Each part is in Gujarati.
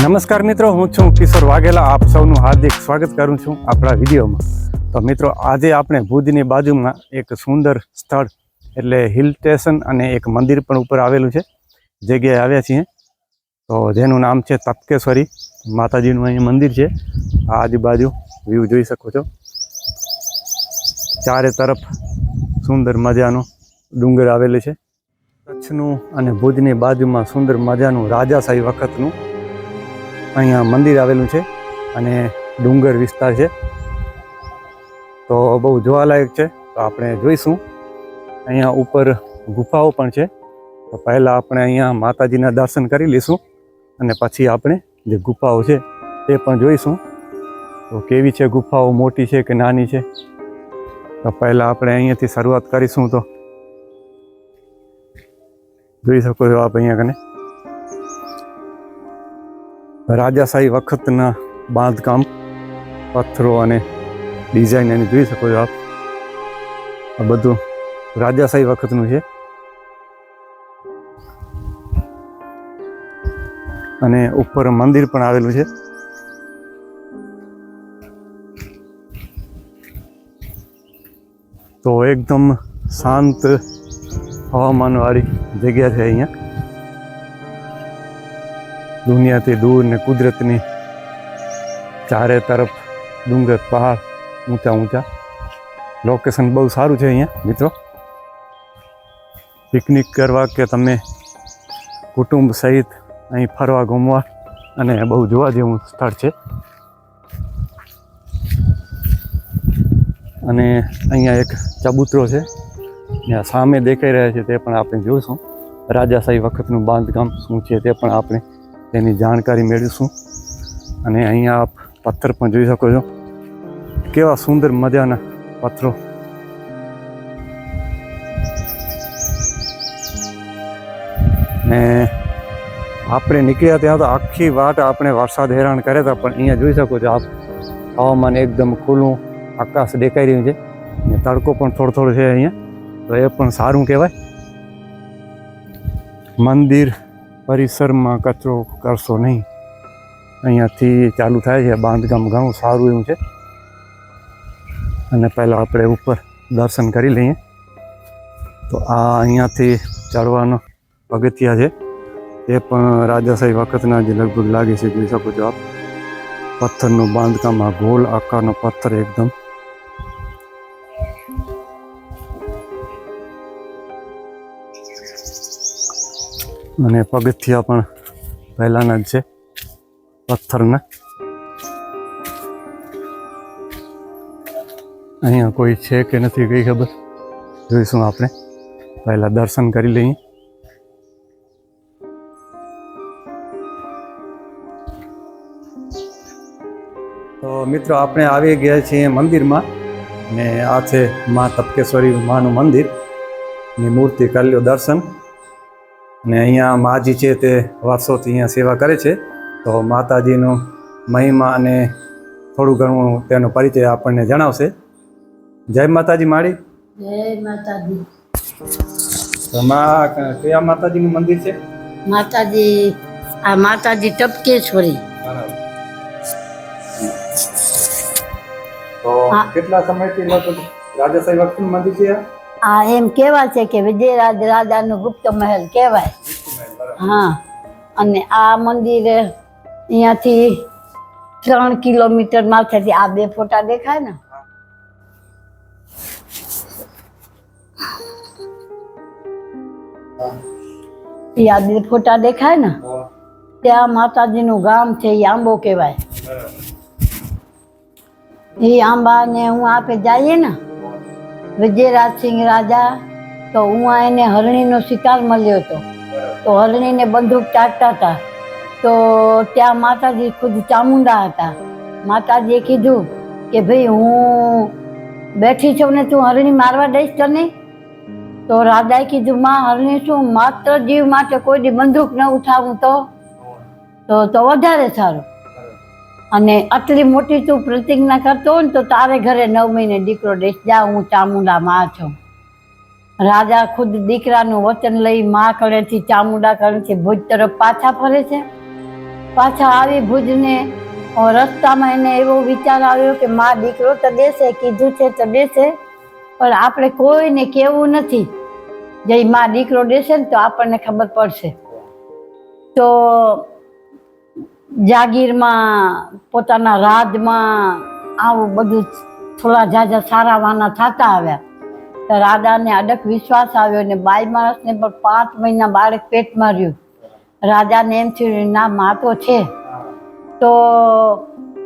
નમસ્કાર મિત્રો, હું છું કિશોર વાઘેલા. આપ સૌનું હાર્દિક સ્વાગત કરું છું આપણા વિડીયોમાં. તો મિત્રો, આજે આપણે ભુજની બાજુમાં એક સુંદર સ્થળ, એટલે હિલ સ્ટેશન અને એક મંદિર પણ ઉપર આવેલું છે. જગ્યાએ આવ્યા છીએ. તો જેનું નામ છે તપકેશ્વરી. માતાજીનું અહીં મંદિર છે. આ આજુબાજુ વ્યૂ જોઈ શકો છો. ચારે તરફ સુંદર મજાનું ડુંગર આવેલું છે. કચ્છનું અને ભુજની બાજુમાં સુંદર મજાનું રાજાશાહી વખતનું અહીંયા મંદિર આવેલું છે અને ડુંગર વિસ્તાર છે. તો બહુ જોવાલાયક છે. તો આપણે જોઈશું. અહીંયા ઉપર ગુફાઓ પણ છે. તો પહેલાં આપણે અહીંયા માતાજીના દર્શન કરી લઈશું અને પછી આપણે જે ગુફાઓ છે તે પણ જોઈશું. તો કેવી છે ગુફાઓ? મોટી છે કે નાની છે? તો પહેલાં આપણે અહીંયાથી શરૂઆત કરીશું તો. જોઈ શકો છો આપ અહીંયા કને? રાજાશાહી વખતના બાંધકામ, પથ્થરો અને ડિઝાઇન એની જોઈ શકો છો આપ. આ બધું રાજાશાહી વખતનું છે. અને ઉપર મંદિર પણ આવેલું છે. તો એકદમ શાંત હવામાનવાળી જગ્યા છે અહીંયા. દુનિયાથી દૂર ને કુદરતની ચારે તરફ ડુંગર, પહાડ, ઊંચા ઊંચા. લોકેશન બહુ સારું છે અહીંયા, મિત્રો. પિકનિક કરવા કે તમે કુટુંબ સહિત અહીં ફરવા ઘૂમવા અને બહુ જોવા જેવું સ્થળ છે. અને અહીંયા એક ચબૂતરો છે ત્યાં સામે દેખાઈ રહ્યા છે તે પણ આપણે જોઈશું. રાજાશાહી વખતનું બાંધકામ શું છે તે પણ આપણે તેની જાણકારી મેળવીશું. અને અહીંયા આપ પથ્થર પણ જોઈ શકો છો. કેવા સુંદર મજાના પથ્થરો. ને આપણે નીકળ્યા ત્યાં તો આખી વાટ આપણે વરસાદ હેરાન કર્યા હતા, પણ અહીંયા જોઈ શકો છો આપ. હવામાન એકદમ ખુલ્લું, આકાશ દેખાઈ રહ્યું છે. ને તડકો પણ થોડો થોડો છે અહીંયા. તો એ પણ સારું કહેવાય. મંદિર પરિસરમાં કચરો કરશો નહીં. અહીંયાથી ચાલુ થાય છે, બાંધકામ ઘણું સારું એવું છે. અને પહેલાં આપણે ઉપર દર્શન કરી લઈએ. તો આ અહીંયાથી ચડવાનો પગથિયા છે. એ પણ રાજાશાહી વખતના જે લગભગ લાગે છે, જોઈ શકો છો આપ. પથ્થરનું બાંધકામ, આ ગોલ આકારનો પથ્થર એકદમ અને પગથિયા પણ પહેલાંના જ છે, પથ્થરના. અહીંયા કોઈ છે કે નથી કઈ ખબર? જોઈશું આપણે. પહેલાં દર્શન કરી લઈએ. તો મિત્રો, આપણે આવી ગયા છીએ મંદિરમાં ને આ છે મા તપકેશ્વરી માનું મંદિર. ની મૂર્તિ કરી લ્યો દર્શન. અને અહીંયા માજી છે તે વર્ષોથી અહીંયા સેવા કરે છે. તો માતાજીનો મહિમા અને થોડું ઘણું તેનો પરિચય આપણને જણાવશે. જય માતાજી માળી. જય માતાજી. તો મા કયા માતાજીનું મંદિર છે? માતાજી આ માતાજી ટપકેશ્વરી. તો કેટલા સમયથી લગભગ વખતનું મંદિર છે આ? એમ કહેવાય છે કે વિજયરાજ રાજાનું ગુપ્ત મહેલ કહેવાય. હા. અને આ મંદિર અહીંયાથી ત્રણ કિલોમીટર માથેથી આ બે ફોટા દેખાય ને? આ બે ફોટા દેખાય ને? ત્યાં માતાજીનું ગામ છે એ આંબો કહેવાય. એ આંબાને હું આપે જઈએ ને? વિજયરાજસિંહ રાજા, તો હું આ એને હરણીનો શિકાર મળ્યો હતો. તો હરણીને બંદૂક ચાટતા હતા. તો ત્યાં માતાજી ખુદ ચામુંડા હતા. માતાજીએ કીધું કે ભાઈ હું બેઠી છું ને તું હરણી મારવા દઈશ તને? તો રાજાએ કીધું, માં, હરણી શું, માત્ર જીવ માટે કોઈ દી બંદૂક ન ઉઠાવું તો તો વધારે સારું. અને આટલી મોટી તું પ્રતિજ્ઞા કરતો હોય ને તો તારે ઘરે નવ મહિને દીકરો દેશ જા, હું ચામુંડા માં છું. રાજા ખુદ દીકરાનું વચન લઈ મા કળેથી ચામુંડા કળેથી ભુજ તરફ પાછા ફરે છે. પાછા આવી ભુજને રસ્તામાં એને એવો વિચાર આવ્યો કે મા દીકરો તો દેશે, કીધું છે તો દેશે, પણ આપણે કોઈને કહેવું નથી. જે મા દીકરો દેશે ને તો આપણને ખબર પડશે. તો જાગીરમાં, પોતાના રાજમાં આવું બધું થોડા ઝાઝા સારા વાના થતા આવ્યા. તો રાજાને અડક વિશ્વાસ આવ્યો ને બાઈ માણસને પણ પાંચ મહિના બાળક પેટમાં રહ્યું રાજાને એમ થયું ના માતો છે. તો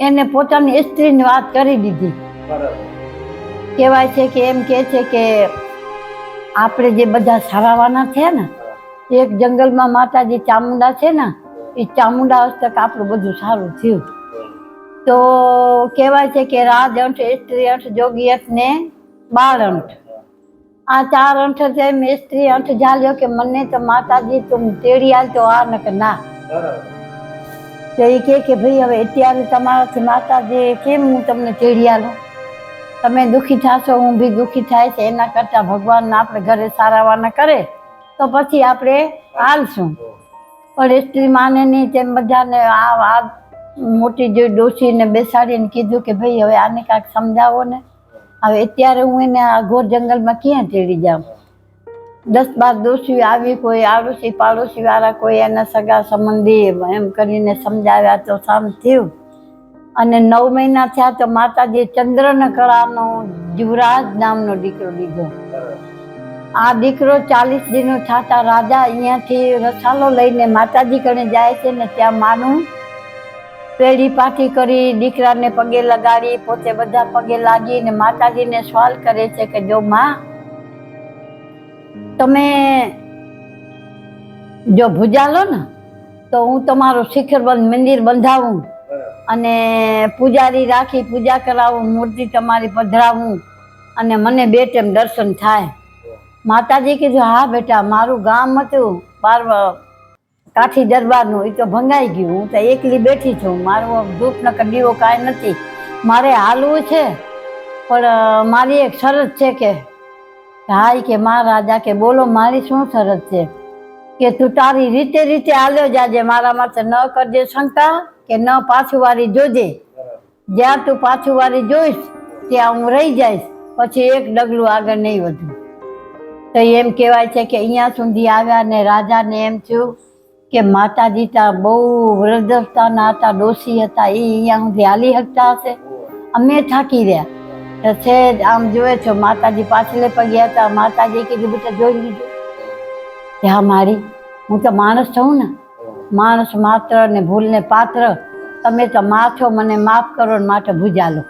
એને પોતાની સ્ત્રીની વાત કરી દીધી. કહેવાય છે કે, એમ કે છે કે, આપણે જે બધા સારાવાના છે ને, એક જંગલમાં માતાજી ચામુંડા છે ને એ ચામુંડા હસ્તક આપણું બધું સારું થયું. તો કહેવાય છે કે રાજ અંઠ સ્ત્રી અંઠ જોગી અંઠ ને બાળ અંઠ. આ ચાર અંઠ છે મેં સ્ત્રી અંઠ ઝાલ્યો કે મને તો માતાજી તું તેડી આલ તો આ નક ના. તો એ કહે કે ભાઈ હવે અત્યારે તમારાથી માતાજી કેમ હું તમને તેડી આલું? તમે દુઃખી થશો હું બી દુઃખી થાય છે એના કરતાં ભગવાનના આપણે ઘરે સારાવાના કરે તો પછી આપણે હાલશું પણ સ્ત્રી માને નહીં તેમ બધાને આ આ મોટી જે ડોસીને બેસાડીને કીધું કે ભાઈ હવે આને કાંઈક સમજાવો ને. હવે અત્યારે હું એને આ ઘોર જંગલમાં ક્યાં તેડી જાઉં? દસ બાર દોષી આવી કોઈ આડોશી પાડોશી વાળા કોઈ એના સગા સંબંધી એમ કરીને સમજાવ્યા તો શાંત થયું. અને નવ મહિના થયા તો માતાજી ચંદ્રનકળાનો યુવરાજ નામનો દીકરો લીધો. આ દીકરો ચાલીસ દિનો થતા રાજા અહીંયાથી રસાલો લઈને માતાજી કણે જાય છે ને ત્યાં માનું પેઢી પાઠી કરી દીકરાને પગે લગાડી, પોતે બધા પગે લાગીને માતાજીને સવાલ કરે છે કે, જો માં, તમે જો ભૂજાલો ને, તો હું તમારું શિખરબંધ મંદિર બંધાવું અને પૂજારી રાખી, પૂજા કરાવું, મૂર્તિ તમારી પધરાવું અને મને બે ટાઈમ દર્શન થાય. માતાજી કીધું, હા બેટા, મારું ગામ હતું બાર કાઠી દરબારનું એ તો ભંગાઈ ગયું. હું તો એકલી બેઠી છું. મારું ન દીવો કાંઈ નથી. મારે હાલવું છે, પણ મારી એક શરત છે કે હા કે મા રાજા કે, બોલો, મારી શું શરત છે? કે તું તારી રીતે રીતે હાલ્યો જાજે, મારા માટે ન કરજે શંકા કે ન પાછું વારી જોજે. જ્યાં તું પાછું વારી જોઈશ, ત્યાં હું રહી જઈશ. પછી એક ડગલું આગળ નહીં વધું. તો એમ કહેવાય છે કે અહીંયા સુધી આવ્યા ને રાજાને એમ થયું કે માતાજી તા બહુ વૃદ્ધતાના હતા ડોસી હતા એ અહીંયા સુધી હાલી શકતા હશે? અમે થાકી રહ્યા. તો છે આમ જોવે છો, માતાજી પાછલે પગ્યા હતા. માતાજી કીધું, બેટા, જોઈ લીધું. હા, મારી, હું તો માણસ છું ને. માણસ માત્ર ને ભૂલને પાત્ર. તમે તો મા છો મને માફ કરો ને માટે ભૂજાલો.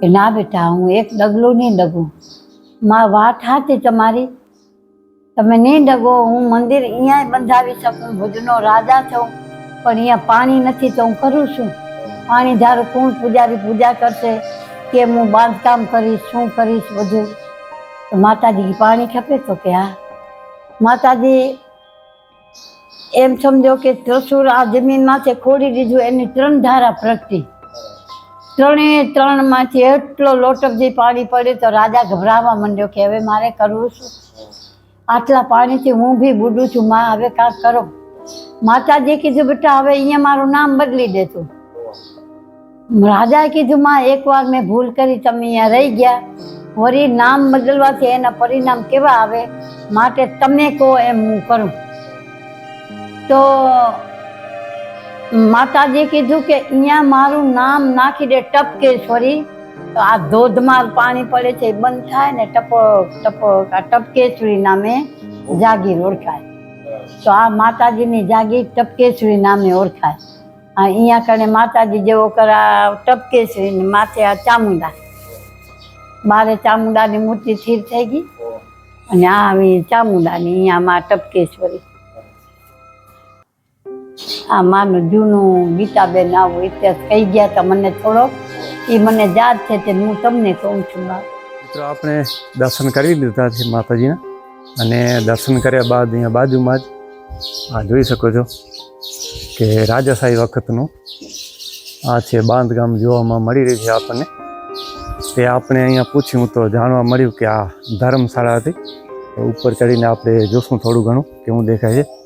કે ના બેટા, હું એક ડગલું નહીં ડગું. માં વાત હતી તમારી તમે નહીં ડગો, હું મંદિર અહીંયા બંધાવી શકું, ભુજનો રાજા છું, પણ અહીંયા પાણી નથી તો હું કરું છું? પાણી ધારું કોણ પૂજારી પૂજા કરશે? કે હું બાંધકામ કરીશ, શું કરીશ બધું? તો માતાજી પાણી ખપે તો કે હા. માતાજી, એમ સમજો કે ત્રસુર આ જમીનમાં છે ખોડી દીધું, એની ત્રણ ધારા પ્રગટી. ત્રણે ત્રણમાંથી એટલો લોટકજી પાણી પડે તો રાજા ગભરાવા માંડ્યો કે હવે મારે કરવું શું? આટલા પાણીથી હું બી બુડું છું, માં, હવે કાંક કરો. માતાજીએ કીધું, બેટા, હવે અહીંયા મારું નામ બદલી દેતું રાજાએ કીધું, માં, એકવાર મેં ભૂલ કરી, તમે અહીંયા રહી ગયા. વળી નામ બદલવાથી એના પરિણામ કેવા આવે? માટે તમે કહો એમ હું કરું. તો માતાજી કીધું કે અહીંયા મારું નામ નાખી દે ટપકેશ્વરી. તો આ ધોધમાર પાણી પડે છે એ બંધ થાય ને ટપો ટપક આ ટપકેશ્વરી નામે જાગીર ઓળખાય. તો આ માતાજીની જાગીર ટપકેશ્વરી નામે ઓળખાય. અહીંયા કણે માતાજી જેવો કરા ટપકેશ્વરી માથે આ ચામુંડા. બારે ચામુંડાની મૂર્તિ સ્થિર થઈ ગઈ. અને આ આવી ચામુંડાની અહીંયામાં ટપકેશ્વરી. આ માનું જૂનું ગીતાબેન આવું ઇતિહાસ કહી ગયા હતા મને થોડો એ મને યાદ છે તે હું તમને કહું છું મિત્રો, આપણે દર્શન કરી લીધા છે માતાજીના અને દર્શન કર્યા બાદ અહીંયા બાજુમાં જ, આ જોઈ શકો છો કે રાજાશાહી વખતનું આ છે બાંધકામ જોવામાં મળી રહી છે આપણને. તે આપણે અહીંયા પૂછ્યું તો જાણવા મળ્યું કે આ ધર્મશાળા હતી. ઉપર ચડીને આપણે જોશું થોડું ઘણું કેવું દેખાય છે.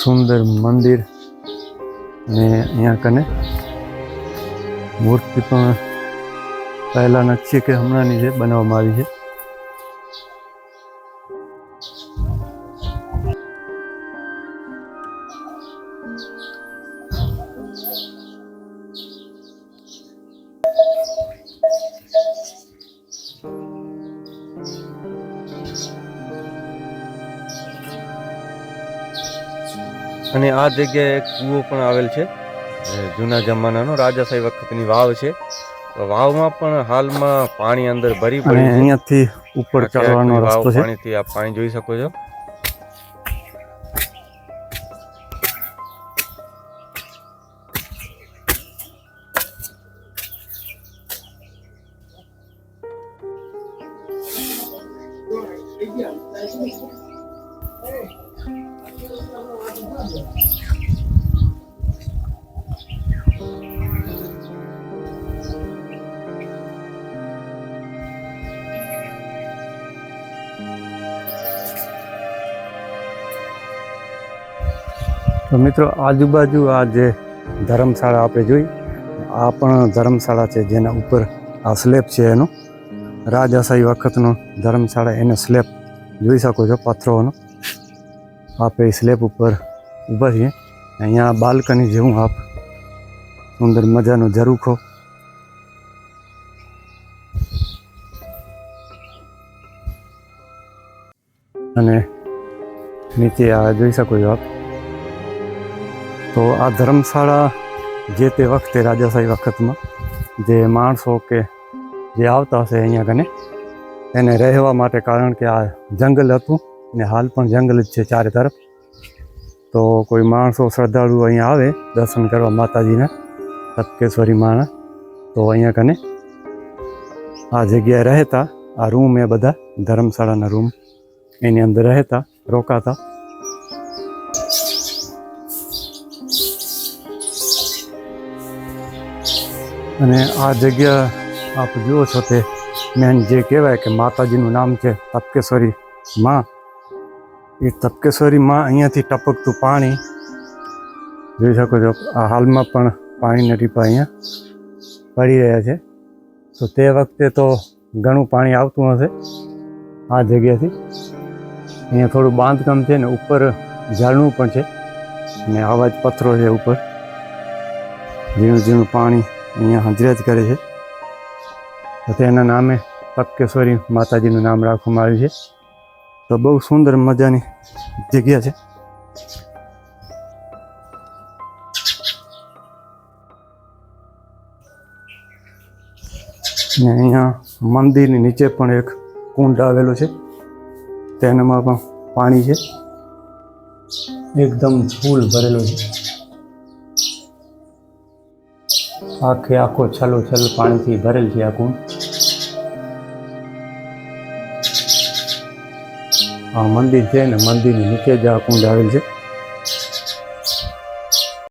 સુંદર મંદિર અને અહીંયા કને મૂર્તિ પણ પહેલાં નથી કે હમણાંની છે બનાવવામાં આવી છે. અને આ જગ્યાએ એક કૂવો પણ આવેલ છે જૂના જમાનાનો રાજાશાહી વખતની વાવ છે. વાવમાં પણ હાલમાં પાણી અંદર ભરી પડ્યું અહીંયાથી ઉપર ચડવાનો રસ્તો છે. પાણીથી આપ પાણી જોઈ શકો છો. તો મિત્રો, આજુબાજુ આ જે ધર્મશાળા આપણે જોઈ, આ પણ ધર્મશાળા છે જેના ઉપર આ સ્લેબ છે એનો. રાજાશાહી વખતનો ધર્મશાળા એનો સ્લેબ જોઈ શકો છો પથ્થરોનો આપણે સ્લેબ ઉપર ઊભા છીએ અહીંયા બાલ્કની જેવું આપ સુંદર મજાનો ઝરૂખો અને નીચે આ જોઈ શકો છો આપ। તો આ ધર્મશાળા જે તે વખતે રાજાશાહી વખતમાં જે માણસો કે જે આવતા હશે અહીંયા કને એને રહેવા માટે કારણ કે આ જંગલ હતું ને હાલ પણ જંગલ જ છે ચારે તરફ. તો કોઈ માણસો શ્રદ્ધાળુ અહીંયા આવે દર્શન કરવા માતાજીના સતકેશ્વરી માના. તો અહીંયા કને આ જગ્યાએ રહેતા, આ રૂમ એ બધા ધર્મશાળાના રૂમ એની અંદર રહેતા, રોકાતા. અને આ જગ્યા આપ જુઓ છો તે મેન જે કહેવાય કે માતાજીનું નામ છે તપકેશ્વરી માં. એ તપકેશ્વરીમાં અહીંયાથી ટપકતું પાણી, જોઈ શકો છો, આ હાલમાં પણ પાણીના ટીપા અહીંયા પડી રહ્યા છે. તો તે વખતે તો ઘણું પાણી આવતું હશે આ જગ્યાથી. અહીંયા થોડું બાંધકામ છે ને ઉપર ઝાડનું પણ છે અને આવા જ પથ્થરો છે ઉપર. ઝીણું ઝીણું પાણી અહીંયા હાજરી કરે છે. તો તેના નામે તપકેશ્વરી માતાજીનું નામ રાખવામાં આવ્યું છે. તો બહુ સુંદર મજાની જગ્યા છે. ને અહીંયા મંદિરની નીચે પણ એક કુંડ આવેલો છે. તેનામાં પણ પાણી છે. એકદમ ફૂલ ભરેલો છે. આખે આખો છલો છલ પાણીથી ભરેલ છે આ કુંડ. આ મંદિર છે ને મંદિરની નીચે જ આ કુંડ આવેલ છે.